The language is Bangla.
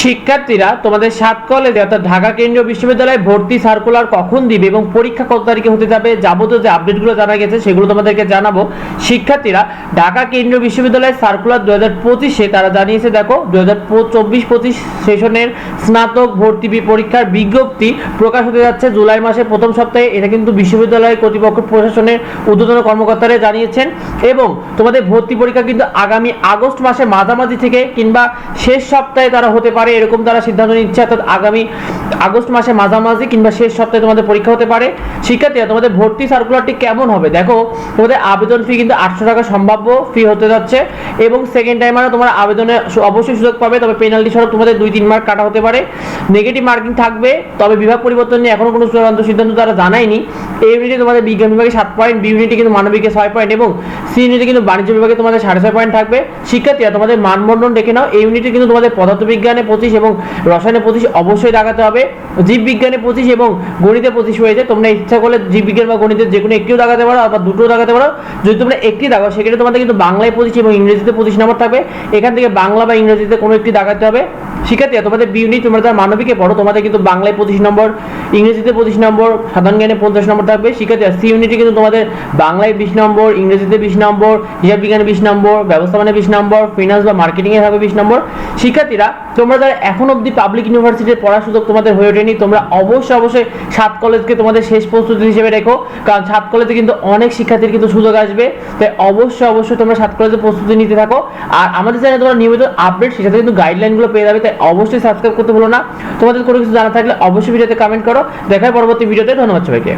শিক্ষার্থীরা তোমাদের সাত কলেজে, অর্থাৎ ঢাকা কেন্দ্রীয় বিশ্ববিদ্যালয়ে ভর্তি সার্কুলার কখন দিবে এবং পরীক্ষা কত তারিখে হতে যাবে, যাবতীয় যে আপডেটগুলো জানা গেছে সেগুলো তোমাদেরকে জানাব। শিক্ষার্থীরা ঢাকা কেন্দ্রীয় বিশ্ববিদ্যালয়ের সার্কুলার দু হাজার পঁচিশে তারা জানিয়েছে, দেখো দু হাজার চব্বিশ পঁচিশ সেশনের স্নাতক ভর্তি পরীক্ষার বিজ্ঞপ্তি প্রকাশ হতে যাচ্ছে জুলাই মাসের প্রথম সপ্তাহে। এটা কিন্তু বিশ্ববিদ্যালয় কর্তৃপক্ষ প্রশাসনের ঊর্ধ্বতন কর্মকর্তারা জানিয়েছেন। এবং তোমাদের ভর্তি পরীক্ষা কিন্তু আগামী আগস্ট মাসে মাঝামাঝি থেকে কিংবা শেষ সপ্তাহে তারা হতে পারে এরকম তারা সিদ্ধান্ত নিচ্ছে, অর্থাৎ আগামী আগস্ট মাসে মাঝামাঝি কিংবা শেষ সপ্তাহে তোমাদের পরীক্ষা হতে পারে। শিক্ষার্থীরা, তোমাদের ভর্তি সার্কুলারটি কেমন হবে? দেখো, তোমাদের আবেদন ফি কিন্তু আটশো টাকা সম্ভাব্য ফি হতে যাচ্ছে এবং সেকেন্ড টাইমারও তোমার আবেদনে অবশ্যই সুযোগ পাবে, তবে পেনাল্টি স্বরূপ তোমাদের দুই, তিন মার্ক কাটা হতে পারে। নেগেটিভ মার্কিং থাকবে, তবে বিভাগ পরিবর্তন নিয়ে এখনও কোনো চূড়ান্ত সিদ্ধান্ত তারা জানায়নি। এই ইউনিটে তোমাদের বিজ্ঞান বিভাগে সাত পয়েন্ট বি ইউনিটে কিন্তু মানবিকে ছয় পয়েন্ট এবং সি ইউনিটে কিন্তু বাণিজ্য বিভাগে তোমাদের সাড়ে ছয় পয়েন্ট থাকবে। শিক্ষার্থীরা, তোমাদের মানবন্ধন ডেকে নাও। এই ইউনিটে কিন্তু তোমাদের পদার্থবিজ্ঞানে পঁচিশ এবং রসায়নে পঁচিশ অবশ্যই লাগাতে হবে। জীববিজ্ঞানে পঁচিশ এবং গণিতে পঁচিশ হয়েছে তোমরা ইচ্ছা করলে জীববিজ্ঞান বা গণিতের যে কোনো একটিও লাগাতে পারো আবার দুটোও লাগাতে পারো। যদি তোমরা একটি দাগাও সেক্ষেত্রে তোমাদের কিন্তু বাংলায় পঁচিশ এবং ইংরেজিতে পঁচিশ নম্বর থাকবে। এখান থেকে বাংলা বা ইংরেজিতে কোনো একটি দাগাতে হবে। শিক্ষার্থীরা তোমাদের বি ইউনিট তোমরা যারা মানবিকে পড়ো, তোমাদের কিন্তু বাংলায় পঁচিশ নম্বর, ইংরেজিতে পঁচিশ নম্বর, সাধারণ জ্ঞানে পঞ্চাশ নম্বর থাকবে। শিক্ষার্থীরা সি ইউনিটে কিন্তু তোমাদের বাংলায় বিশ নম্বর, ইংরেজিতে বিশ নম্বর, হিসাব বিজ্ঞানে বিশ নম্বর, ব্যবস্থাপনায় বিশ নম্বর ফিনান্স বা মার্কেটিংয়ে থাকবে বিশ নম্বর। শিক্ষার্থীরা, তোমরা যারা এখন অবধি পাবলিক ইউনিভার্সিটির পড়ার সুযোগ তোমাদের হয়ে ওঠেনি, তোমরা অবশ্যই অবশ্যই সাত কলেজকে তোমাদের শেষ প্রস্তুতি হিসেবে রেখো। কারণ সাত কলেজে কিন্তু অনেক শিক্ষার্থীর কিন্তু সুযোগ আসবে। তাই অবশ্যই অবশ্যই তোমরা সাত কলেজে প্রস্তুতি নিতে থাকো। আর আমাদের চ্যানেলে তোমরা নিয়মিত আপডেট সেটাতে কিন্তু গাইডলাইনগুলো পেয়ে যাবে। তাই অবশ্যই সাবস্ক্রাইব করতে ভুলো না। তোমাদের কোনো কিছু জানা থাকলে অবশ্যই ভিডিওতে কমেন্ট করো। দেখার পরবর্তী ভিডিওতে ধন্যবাদ সবাইকে।